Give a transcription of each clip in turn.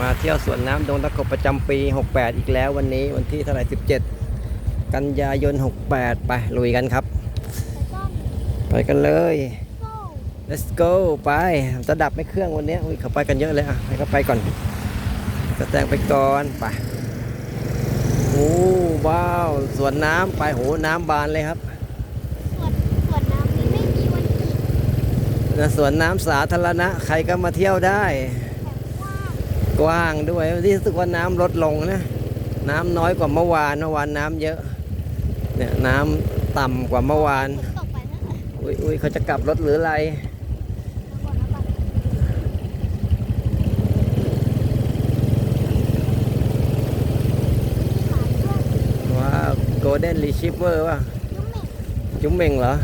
มาเที่ยวสวนน้ำดงตะกบประจำปี 68 อีกแล้ววันนี้วันที่เท่าไหร่17 กันยายน 68 ไปลุยกันครับ ไปกันเลย let's go ไปจะดับไม่เครื่องวันนี้อุ้ยเขาไปกันเยอะเลยอะให้เขาไปก่อนก็แต่งไปก่อนไปโอ้ว้าวสวนน้ำไปโหน้ำบานเลยครับส่วนส่วนน้ำนี้ไม่มีวันหยุดนะสวนน้ำสาธารณะ ใครก็มาเที่ยวได้แบบก ว้างด้วยที่รู้สึกว่าน้ำลดลงนะ น้ำน้อยกว่าเมื่อวานเมื่อวานน้ำเยอะ เนี่ยน้ำต่ำกว่าเมื่อวาน อุ้ยอุ้ยเขาจะกลับรถหรืออะไรว้าวโกลเด้นรีชิเวอร์ว่ะจุ๋มเม่งเหรอ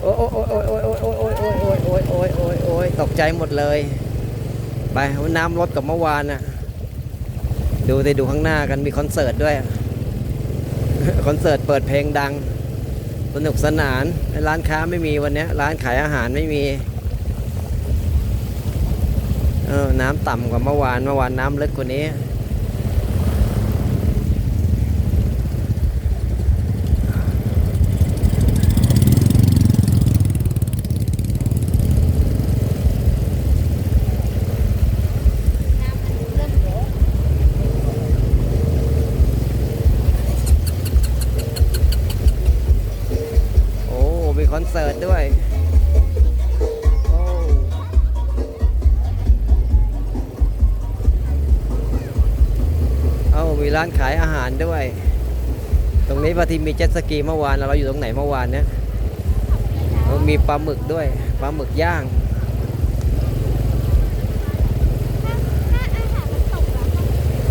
โอ้ยโอ้ยโอ้ยโอ้ยโอ้ยโอ้ยโอ้ยโอ้ยโอ้ยโอ้ยโอ้ยตกใจหมดเลย ไปน้ำลดกับเมื่อวานน่ะดูไปดูข้างหน้ากันมีคอนเสิร์ตด้วย คอนเสิร์ตเปิดเพลงดัง สนุกสนาน ร้านค้าไม่มีวันนี้ ร้านขายอาหารไม่มีเออน้ำต่ำกว่าเมื่อวานเมื่อวานน้ำลึกกว่านี้ำมันเริ่มเยอะ โอ้ มีคอนเสิร์ตด้วยอ้เอ้ามีร้านขายอาหารด้วย ตรงนี้พอทีมีเจ็ตสกีเมื่อวานเราอยู่ตรงไหนเมื่อวานเนี่ยมีปลาหมึกด้วยปลาหมึกย่าง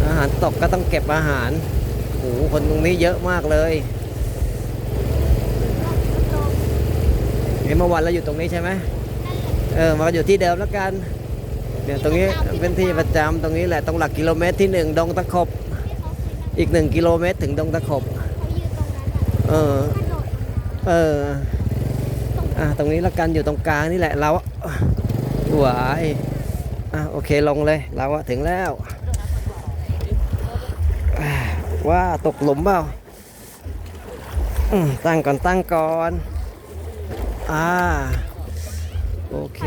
อาหารตกก็ต้องเก็บอาหารโอ้โหคนตรงนี้เยอะมากเลย เห็นเมื่อวานเราอยู่ตรงนี้ใช่ไหมนั่นแหละเออมาอยู่ที่เดิมแล้วกันเนี่ยตรงนี้เป็นที่ประจำตรงนี้แหละตรงหลักกิโลเมตรที่หนึ่งดงตะขบที่เขาซื้อนั่งอีกหนึ่งกิโลเมตรถึงดงตะขบเขายืนตรงนั้นอะเออกระโดดลงน้เออำตรงอะตรงนี้ละกันอยู่ตรงกลางนี่แหละเราหวายอะโอเคลงเลยเราอะถึงแล้วอะว่าตกหลุมเปล่าอืมตั้งก่อนตั้งก่อน อ่า โอเค